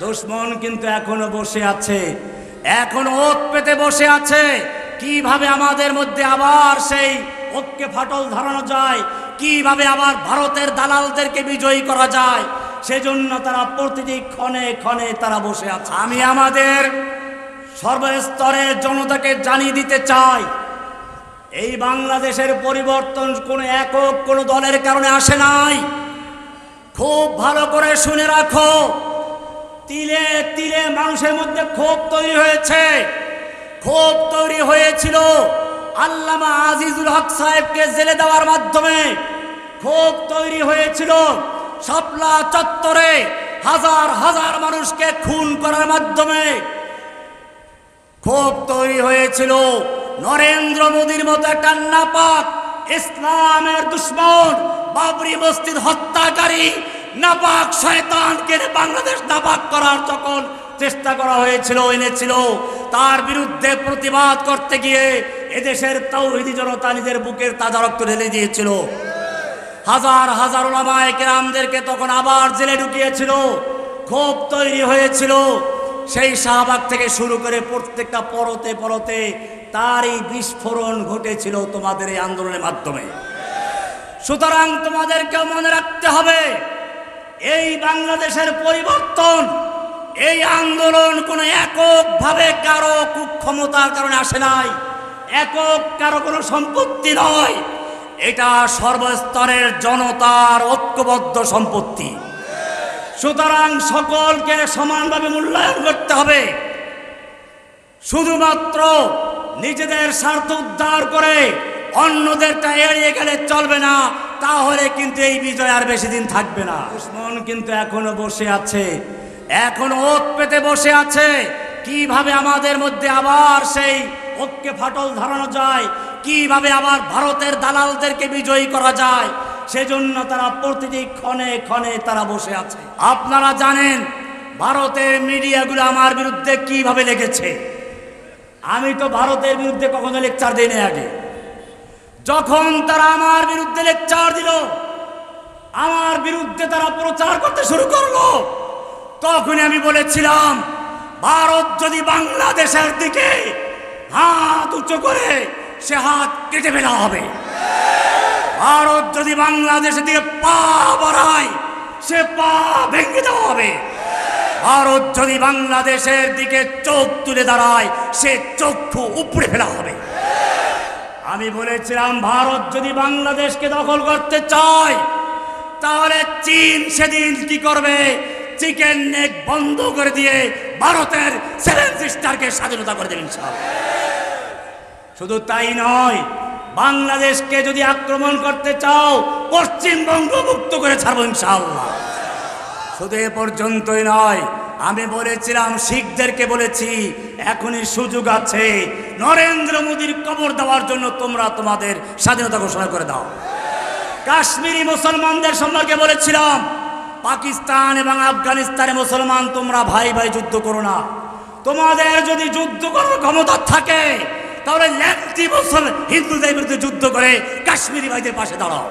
দুশ্মন কিন্তু এখনও বসে আছে। এখনও ওত পেতে বসে আছে। কীভাবে আমাদের মধ্যে আবার সেই ঐক্যে ফাটল ধরানো যায়? কীভাবে আবার ভারতের দালালদেরকে বিজয়ী করা যায়? সেজন্য তারা প্রতিটি ক্ষণে ক্ষণে তারা বসে আছে। আমি আমাদের সর্বস্তরের জনতাকে জানিয়ে দিতে চাই, এই বাংলাদেশের পরিবর্তন কোনো একক কোনো দলের কারণে আসে নাই। খুব ভালো করে শুনে রাখো। তিলে তিলে মানুষের মধ্যে ক্ষোভ তৈরি হয়েছে। ক্ষোভ তৈরি হয়েছিল আল্লামা আজিজুল হক সাহেবকে জেলে দেওয়ার মাধ্যমে। ক্ষোভ তৈরি হয়েছিল শাপলা চত্বরে হাজার হাজার মানুষকে খুন করার মাধ্যমে। ক্ষোভ তৈরি হয়েছিল নরেন্দ্র মোদীর মতো একটা নাপাক ইসলামের দুশ্মন বাবরি মসজিদ হত্যাকারী নাপাক শয়তানকে বাংলাদেশ নাপাক করার যখন চেষ্টা করা হয়েছিল, এনেছিল, তার বিরুদ্ধে প্রতিবাদ করতে গিয়ে এদেশের তৌহিদি জনতা নিজের বুকের তাজা রক্ত ঢেলে দিয়েছিল। হাজার হাজার ওলামায়ে কেরামদেরকে তখন আবার জেলে ঢুকিয়েছিল, ক্ষোভ তৈরি হয়েছিল। সেই শাহবাগ থেকে শুরু করে প্রত্যেকটা পরতে পরতে তারই বিস্ফোরণ ঘটেছিল তোমাদের এই আন্দোলনের মাধ্যমে। সুতরাং তোমাদেরকে মনে রাখতে হবে এই বাংলাদেশের পরিবর্তন, এই আন্দোলন কোনো এককভাবে কারও কুক্ষমতার কারণে আসে নাই। একক কারও কোনো সম্পত্তি নয়। এটা সর্বস্তরের জনতার ঐক্যবদ্ধ সম্পত্তি। সুতরাং সকলকে সমানভাবে মূল্যায়ন করতে হবে। শুধুমাত্র নিজেদের স্বার্থ উদ্ধার করে অন্যদেরটা এড়িয়ে গেলে চলবে না। তাহলে কিন্তু এই বিজয় আর বেশি দিন থাকবে না। দুশ্মন কিন্তু এখনও বসে আছে। এখনও ওত পেতে বসে আছে। কীভাবে আমাদের মধ্যে আবার সেই ঐক্যে ফাটল ধরানো যায়? কীভাবে আবার ভারতের দালালদেরকে বিজয়ী করা যায়? সেজন্য তারা প্রতিটি ক্ষণে ক্ষণে তারা বসে আছে। আপনারা জানেন, ভারতের মিডিয়াগুলো আমার বিরুদ্ধে কীভাবে লেগেছে? আমি তো ভারতের বিরুদ্ধে কখনো লেকচার দিই না আগে। যখন তারা আমার বিরুদ্ধে লেকচার দিল, আমার বিরুদ্ধে তারা প্রচার করতে শুরু করল, তখনই আমি বলেছিলাম, ভারত যদি বাংলাদেশের দিকে হাত উঁচু করে, সে হাত কেটে ফেলা হবে। ভারত যদি বাংলাদেশের দিকে পা বাড়ায়, সে পা ভেঙে দেওয়া হবে। ভারত যদি বাংলাদেশের দিকে চোখ তুলে দাঁড়ায়, সে চক্ষু উপড়ে ফেলা হবে। আমি বলেছিলাম, ভারত যদি বাংলাদেশকে দখল করতে চায়, তাহলে চীন সেদিন কি করবে? চিকেন নেক বন্ধ করে দিয়ে ভারতের সেভেন সিস্টারকে স্বাধীনতা করে দেবেন সব শুধু তাই নয়, বাংলাদেশকে যদি আক্রমণ করতে চাও পশ্চিমবঙ্গ মুক্ত করে ছাড়বো ইনশাআল্লাহ। শুধু এ পর্যন্তই নয়, আমি বলেছিলাম, শিখদেরকে বলেছি এখনই সুযোগ আছে। নরেন্দ্র মোদীর কবর দেওয়ার জন্য তোমরা তোমাদের স্বাধীনতা ঘোষণা করে দাও। কাশ্মীরি মুসলমানদের সম্পর্কে বলেছিলাম, পাকিস্তান এবং আফগানিস্তানে মুসলমান তোমরা ভাই ভাই যুদ্ধ করো না। তোমাদের যদি যুদ্ধ করার ক্ষমতা থাকে, তাহলে ল্যান্টি মুসলমান হিন্দুদের বিরুদ্ধে যুদ্ধ করে কাশ্মীরি ভাইদের পাশে দাঁড়াও।